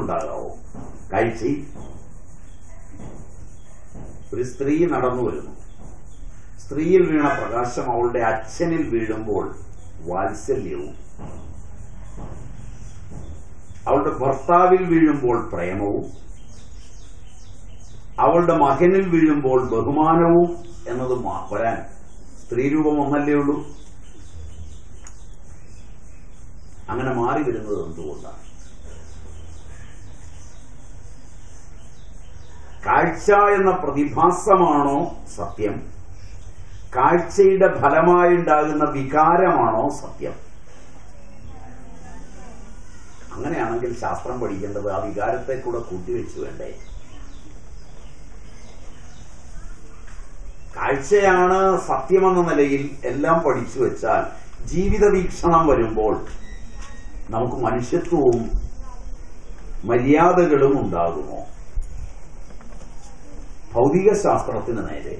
ഉണ്ടാകാവോ കാഴ്ചയിൽ ഒരു സ്ത്രീ നടന്നു വരുന്നു. സ്ത്രീയിൽ വീണ പ്രകാശം അവളുടെ അച്ഛനിൽ വീഴുമ്പോൾ വാത്സല്യവും. അവളുടെ ഭർത്താവിൽ വീഴുമ്പോൾ പ്രേമവും. അവളുടെ മകനിൽ വീഴുമ്പോൾ ബഹുമാനവും എന്നത് വരാൻ സ്ത്രീരൂപം ഒന്നല്ലേ ഉള്ളൂ. അങ്ങനെ മാറി വരുന്നത് എന്തുകൊണ്ടാണ്? കാഴ്ച എന്ന പ്രതിഭാസമാണോ സത്യം? കാഴ്ചയുടെ ഫലമായുണ്ടാകുന്ന വികാരമാണോ സത്യം? അങ്ങനെയാണെങ്കിൽ ശാസ്ത്രം പഠിക്കേണ്ടത് ആ വികാരത്തെ കൂടെ കൂട്ടിവെച്ചു വേണ്ടേ? കാഴ്ചയാണ് സത്യമെന്ന നിലയിൽ എല്ലാം പഠിച്ചു വെച്ചാൽ ജീവിത വീക്ഷണം വരുമ്പോൾ നമുക്ക് മനുഷ്യത്വവും മര്യാദകളും ഉണ്ടാകുമോ? ഭൗതിക ശാസ്ത്രത്തിന് നേരെ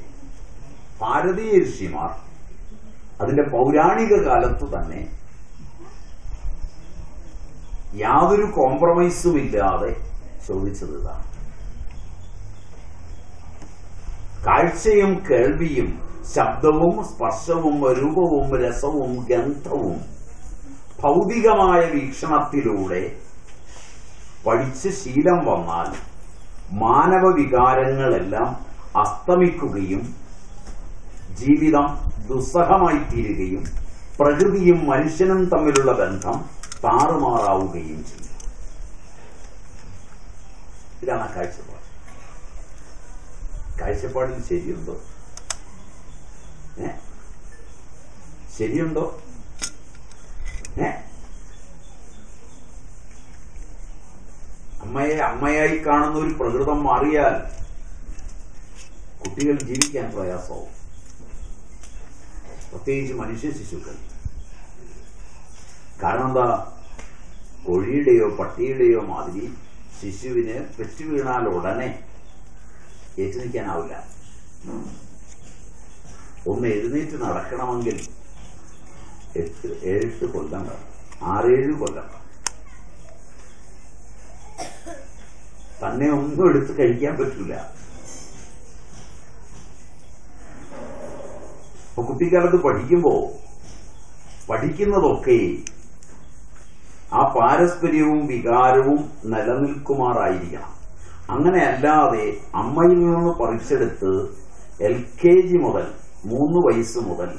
ഭാരതീയ ഋഷിമാർ അതിന്റെ പൗരാണിക കാലത്ത് തന്നെ യാതൊരു കോംപ്രമൈസും ഇല്ലാതെ ചോദിച്ചത് ഇതാണ് കാഴ്ചയും കേൾവിയും ശബ്ദവും സ്പർശവും രൂപവും രസവും ഗന്ധവും ഭൗതികമായ വീക്ഷണത്തിലൂടെ പഠിച്ച് ശീലം വന്നാൽ മാനവ വികാരങ്ങളെല്ലാം അസ്തമിക്കുകയും ജീവിതം ദുസ്സഹമായി തീരുകയും പ്രകൃതിയും മനുഷ്യനും തമ്മിലുള്ള ബന്ധം താറുമാറാവുകയും ചെയ്യും. ഇതാണ് കാഴ്ചപ്പാട്. കാഴ്ചപ്പാടിൽ ശരിയുണ്ടോ? ശരിയുണ്ടോ? അമ്മയെ അമ്മയായി കാണുന്ന ഒരു പ്രകൃതം മാറിയാൽ കുട്ടികൾ ജീവിക്കാൻ പ്രയാസമാവും. പ്രത്യേകിച്ച് മനുഷ്യ ശിശുക്കൾ. കാരണം എന്താ കോഴിയുടെയോ പട്ടിയുടെയോ മാതിരി ശിശുവിന് പെറ്റു വീണാൽ ഉടനെ ഏറ്റുനിൽക്കാനാവില്ല. ഒന്ന് എഴുന്നേറ്റ് നടക്കണമെങ്കിൽ എട്ട് ഏഴെട്ട് കൊല്ലം ആറേഴ് കൊല്ലം തന്നെ ഒന്നും എടുത്ത് കഴിക്കാൻ പറ്റില്ല. അപ്പൊ കുട്ടിക്കാലത്ത് പഠിക്കുമ്പോ പഠിക്കുന്നതൊക്കെ ആ പാരസ്പര്യവും വികാരവും നിലനിൽക്കുമാറായിരിക്കണം. അങ്ങനെ അല്ലാതെ അമ്മയിൽ നിന്ന് പറിച്ചെടുത്ത് എൽ കെ ജി മുതൽ മൂന്ന് വയസ്സ് മുതൽ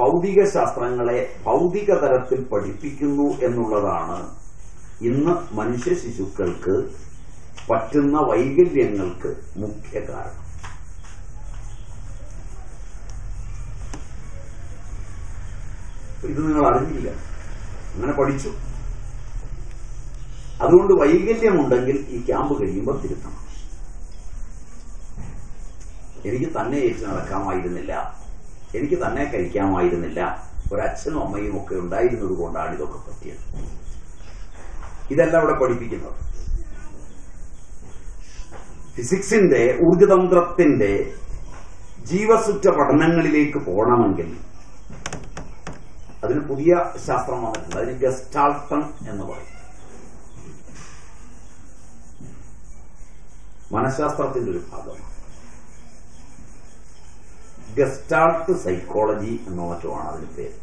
ഭൗതിക ശാസ്ത്രങ്ങളെ ഭൗതിക തലത്തിൽ പഠിപ്പിക്കുന്നു എന്നുള്ളതാണ് ഇന്ന് മനുഷ്യ ശിശുക്കൾക്ക് പറ്റുന്ന വൈകല്യങ്ങൾക്ക് മുഖ്യ കാരണം. ഇത് നിങ്ങൾ അറിഞ്ഞില്ല. അങ്ങനെ പഠിച്ചു. അതുകൊണ്ട് വൈകല്യമുണ്ടെങ്കിൽ ഈ ക്യാമ്പ് കഴിയുമ്പോൾ തിരുത്തണം. എനിക്ക് തന്നെ ഏറ്റ് നടക്കാമായിരുന്നില്ല. എനിക്ക് തന്നെ കഴിക്കാമായിരുന്നില്ല. ഒരച്ഛനും അമ്മയും ഒക്കെ ഉണ്ടായിരുന്നത് കൊണ്ടാണ് ഇതൊക്കെ പറ്റിയത്. ഇതല്ല അവിടെ പഠിപ്പിക്കുന്നത്. ഫിസിക്സിന്റെ ഊർജതന്ത്രത്തിന്റെ ജീവസുറ്റ പഠനങ്ങളിലേക്ക് പോകണമെങ്കിൽ അതിന് പുതിയ ശാസ്ത്രം വന്നിട്ടുണ്ട്. അതിന് ഗസ്റ്റാൾട്ടൺ എന്ന് പറയും. മനഃശാസ്ത്രത്തിന്റെ ഒരു ഭാഗമാണ്. ഗസ്റ്റാൾട്ട് സൈക്കോളജി എന്നോ മറ്റുമാണ് അതിന് പേര്.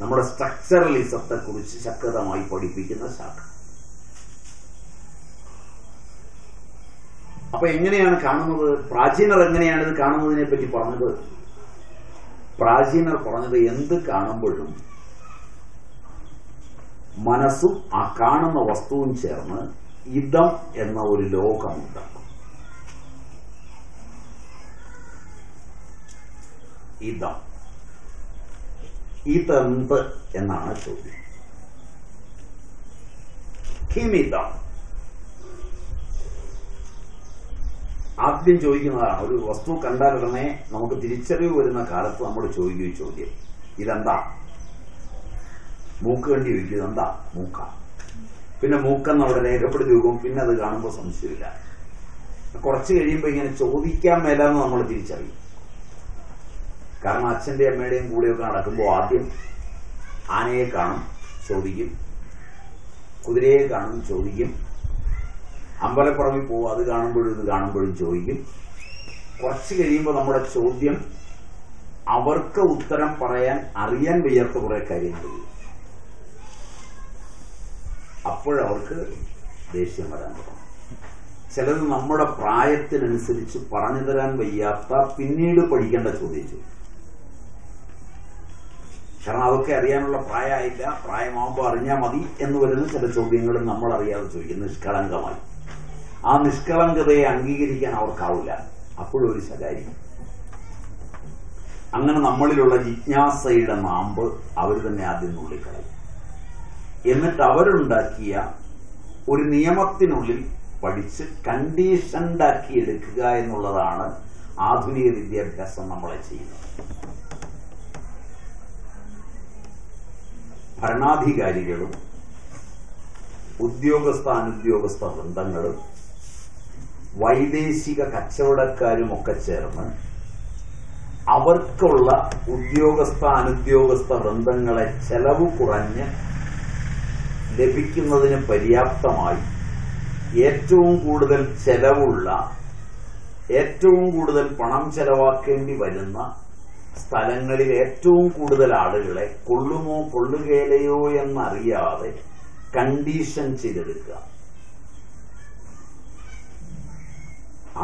നമ്മുടെ സ്ട്രക്ചറലിസത്തെ കുറിച്ച് ശക്തമായി പഠിപ്പിക്കുന്ന ശാഖ. അപ്പൊ എങ്ങനെയാണ് കാണുന്നത്? പ്രാചീനർ എങ്ങനെയാണ് ഇത് കാണുന്നതിനെ പറ്റി പറഞ്ഞത്? പ്രാചീനർ പറഞ്ഞത് എന്ത് കാണുമ്പോഴും മനസ്സും ആ കാണുന്ന വസ്തുവും ചേർന്ന് ഇതം എന്ന ഒരു ലോകമുണ്ട് ഇതം. ഇതെന്ത് എന്നാണ് ചോദ്യം. കിമിതം ആദ്യം ചോദിക്കുന്നതാണ് ഒരു വസ്തു കണ്ടാൽ ഉടനെ നമുക്ക് തിരിച്ചറിവ് വരുന്ന കാലത്ത് നമ്മൾ ചോദിക്കും ചോദ്യം. ഇതെന്താ? മൂക്ക് കണ്ടി ചോദിക്കും ഇതെന്താ? മൂക്ക. പിന്നെ മൂക്കെന്ന് അവിടെ രേഖപ്പെടുത്തി വെക്കും പിന്നെ അത് കാണുമ്പോൾ സംശയമില്ല. കുറച്ച് കഴിയുമ്പോൾ ഇങ്ങനെ ചോദിക്കാൻ മേലെന്ന് നമ്മൾ തിരിച്ചറിയും. കാരണം അച്ഛന്റെ അമ്മയുടെയും കൂടെയൊക്കെ നടക്കുമ്പോൾ ആദ്യം ആനയെ കാണും ചോദിക്കും. കുതിരയെ കാണും ചോദിക്കും. അമ്പലപ്പുറമിൽ പോകും അത് കാണുമ്പോഴും ഇത് കാണുമ്പോഴും ചോദിക്കും. കുറച്ച് കഴിയുമ്പോൾ നമ്മുടെ ചോദ്യം അവർക്ക് ഉത്തരം പറയാൻ അറിയാൻ വയ്യാത്ത കുറെ കാര്യങ്ങൾ. അപ്പോഴവർക്ക് ദേഷ്യം വരാൻ തുടങ്ങും. ചിലത് നമ്മുടെ പ്രായത്തിനനുസരിച്ച് പറഞ്ഞു തരാൻ വയ്യാത്ത പിന്നീട് പഠിക്കേണ്ട ചോദ്യം ചോദിക്കും. കാരണം അതൊക്കെ അറിയാനുള്ള പ്രായമായില്ല. പ്രായമാകുമ്പോൾ അറിഞ്ഞാൽ മതി എന്ന് വരുന്ന ചില ചോദ്യങ്ങളും നമ്മൾ അറിയാതെ ചോദിക്കും. നിഷ്കളങ്കമായി. ആ നിഷ്കളങ്കതയെ അംഗീകരിക്കാൻ അവർക്കാവില്ല. അപ്പോഴും ഒരു ശകാരി. അങ്ങനെ നമ്മളിലുള്ള ജിജ്ഞാസയുടെ നാമ്പ് അവർ തന്നെ ആദ്യം നുള്ളിക്കളയും. എന്നിട്ട് അവരുണ്ടാക്കിയ ഒരു നിയമത്തിനുള്ളിൽ പഠിച്ച് കണ്ടീഷൻഡാക്കി എടുക്കുക എന്നുള്ളതാണ് ആധുനിക വിദ്യാഭ്യാസം നമ്മളെ ചെയ്യുന്നത്. ഭരണാധികാരികളും ഉദ്യോഗസ്ഥ അനുദ്യോഗസ്ഥ വൃന്ദങ്ങളും വൈദേശിക കച്ചവടക്കാരും ഒക്കെ ചേർന്ന് അവർക്കുള്ള ഉദ്യോഗസ്ഥ അനുദ്യോഗസ്ഥ വൃന്ദങ്ങളെ ചെലവ് കുറഞ്ഞ് ലഭിക്കുന്നതിന് പര്യാപ്തമായി ഏറ്റവും കൂടുതൽ ചെലവുള്ള ഏറ്റവും കൂടുതൽ പണം ചെലവാക്കേണ്ടി വരുന്ന സ്ഥലങ്ങളിൽ ഏറ്റവും കൂടുതൽ ആളുകളെ കൊള്ളുമോ കൊള്ളുകയില്ലയോ എന്നറിയാതെ കണ്ടീഷൻ ചെയ്തെടുക്കുക.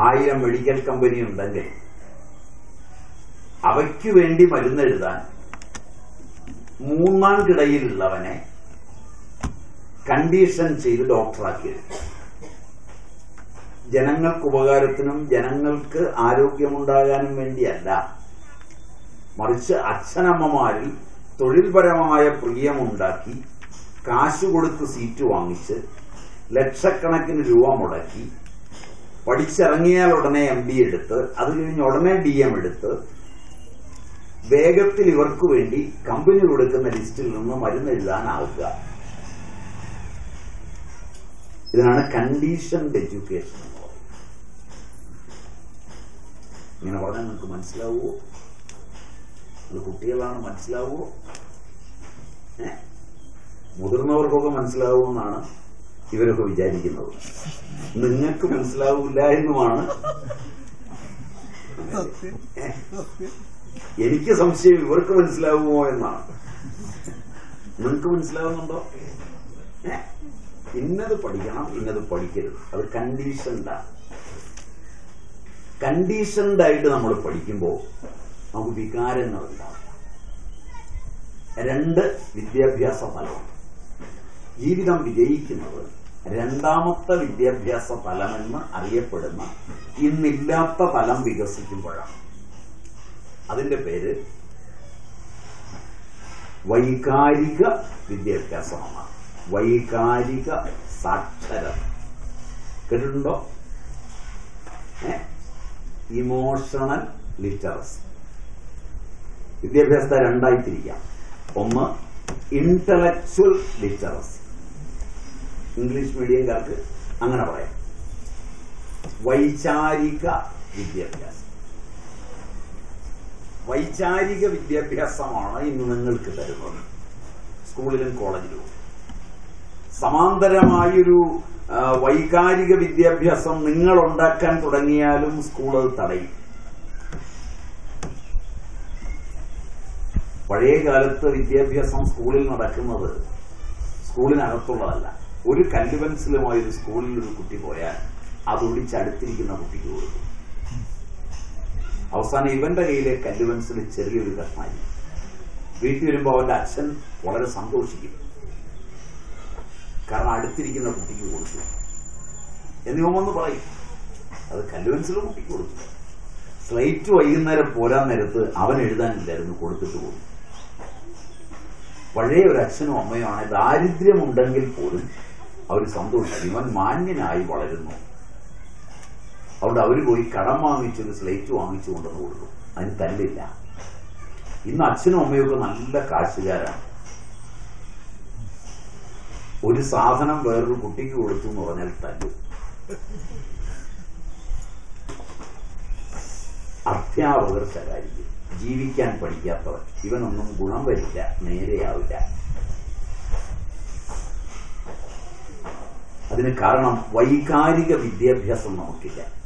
ആയിരം മെഡിക്കൽ കമ്പനി ഉണ്ടെങ്കിൽ അവയ്ക്ക് വേണ്ടി മരുന്നെഴുതാൻ മൂന്നാം കിടയിലുള്ളവനെ കണ്ടീഷൻ ചെയ്ത് ഡോക്ടറാക്കി ജനങ്ങൾക്ക് ഉപകാരത്തിനും ജനങ്ങൾക്ക് ആരോഗ്യമുണ്ടാകാനും വേണ്ടിയല്ല മറിച്ച് അച്ഛനമ്മമാരിൽ തൊഴിൽപരമായ പ്രിയമുണ്ടാക്കി കാശ് കൊടുത്ത് സീറ്റ് വാങ്ങിച്ച് ലക്ഷക്കണക്കിന് രൂപ മുടക്കി പഠിച്ചിറങ്ങിയാൽ ഉടനെ എം ബി എടുത്ത് അത് കഴിഞ്ഞ് ഉടനെ ഡി എം എടുത്ത് വേഗത്തിൽ ഇവർക്ക് വേണ്ടി കമ്പനി കൊടുക്കുന്ന ലിസ്റ്റിൽ നിന്ന് മരുന്ന് എഴുതാനാവുക. ഇതിനാണ് കണ്ടീഷൻഡ് എഡ്യൂക്കേഷൻ ഇങ്ങനെ പറഞ്ഞാൽ നിങ്ങൾക്ക് മനസ്സിലാവുമോ അത് കുട്ടികളാണ് മനസ്സിലാവുമോ ഏ? മുതിർന്നവർക്കൊക്കെ മനസ്സിലാവുമെന്നാണ് ഇവരൊക്കെ വിചാരിക്കുന്നത്. നിങ്ങൾക്ക് മനസ്സിലാവില്ല എന്നുമാണ്? എനിക്ക് സംശയം ഇവർക്ക് മനസ്സിലാവുമോ എന്നാണ്. നിങ്ങൾക്ക് മനസ്സിലാവുന്നുണ്ടോ? ഇന്നത് പഠിക്കണം ഇന്നത് പഠിക്കരുത്. അത് കണ്ടീഷൻഡാണ് കണ്ടീഷൻഡായിട്ട് നമ്മൾ പഠിക്കുമ്പോൾ നമുക്ക് വികാരങ്ങൾ ഉണ്ടാവില്ല രണ്ട് വിദ്യാഭ്യാസ ഫലം. ജീവിതം വിജയിക്കുന്നത് രണ്ടാമത്തെ വിദ്യാഭ്യാസ ഫലമെന്ന് അറിയപ്പെടുന്ന ഇന്നില്ലാത്ത ഫലം വികസിക്കുമ്പോഴാണ്. അതിന്റെ പേര് വൈകാരിക വിദ്യാഭ്യാസമാണ്. വൈകാരിക സാക്ഷരത. കേട്ടിട്ടുണ്ടോ? ഇമോഷണൽ ലിറ്ററസി വിദ്യാഭ്യാസത്തെ രണ്ടായി തിരിക്കാം ഒന്ന് ഇന്റലക്ച്വൽ ലിറ്ററസി ഇംഗ്ലീഷ് മീഡിയംകാർക്ക് അങ്ങനെ പറയാം. വൈചാരിക വിദ്യാഭ്യാസം. വൈചാരിക വിദ്യാഭ്യാസമാണ് ഇന്ന് നിങ്ങൾക്ക് തരുന്നത്. സ്കൂളിലും കോളേജിലും. സമാന്തരമായൊരു വൈകാരിക വിദ്യാഭ്യാസം നിങ്ങൾ ഉണ്ടാക്കാൻ തുടങ്ങിയാലും അത് തടയും. പഴയ കാലത്ത് വിദ്യാഭ്യാസം സ്കൂളിൽ നടക്കുന്നത് സ്കൂളിനകത്തുള്ളതല്ല. ഒരു കല്ലുപെൻസിലുമായി ഒരു സ്കൂളിൽ ഒരു കുട്ടി പോയാൽ അതൊടിച്ചടുത്തിരിക്കുന്ന കുട്ടിക്ക് കൊടുക്കും. അവസാനം ഇവന്റെ കയ്യിലെ കല്ലുപെൻസിൽ ചെറിയൊരു കഷ്ണായി വീട്ടിൽ വരുമ്പോൾ അവന്റെ അച്ഛൻ വളരെ സന്തോഷിക്കും. കാരണം അടുത്തിരിക്കുന്ന കുട്ടിക്ക് കൊടുത്തു. എന്നിവമെന്ന് പറയും അത് കല്ലുപെൻസിലും കുട്ടിക്ക് കൊടുത്തു. സ്ലൈറ്റ് വൈകുന്നേരം പോരാൻ നേരത്ത് അവൻ എഴുതാനില്ലായിരുന്നു കൊടുത്തിട്ട് പോയി. പഴയ ഒരു അച്ഛനും അമ്മയുമാണ് ദാരിദ്ര്യമുണ്ടെങ്കിൽ പോലും അവർ സന്തോഷിച്ചു. ഇവൻ മാന്യനായി വളരുന്നു. അതുകൊണ്ട് അവർ പോയി കടം വാങ്ങിച്ചൊരു സ്ലേറ്റ് വാങ്ങിച്ചു കൊണ്ടുവന്ന് കൊടുക്കും അതിന് തല്ലില്ല. ഇന്ന് അച്ഛനും അമ്മയൊക്കെ നല്ല കാശുകാരാണ്. ഒരു സാധനം വേറൊരു കുട്ടിക്ക് കൊടുത്തു എന്ന് പറഞ്ഞാൽ തല്ലു. അധ്യാപകർ ശകാരിക്കും ജീവിക്കാൻ പഠിക്കാത്തവൻ ഇവനൊന്നും ഗുണം വരില്ല നേരെയാവില്ല. അതിന് കാരണം വൈകാരിക വിദ്യാഭ്യാസം നമുക്കില്ല.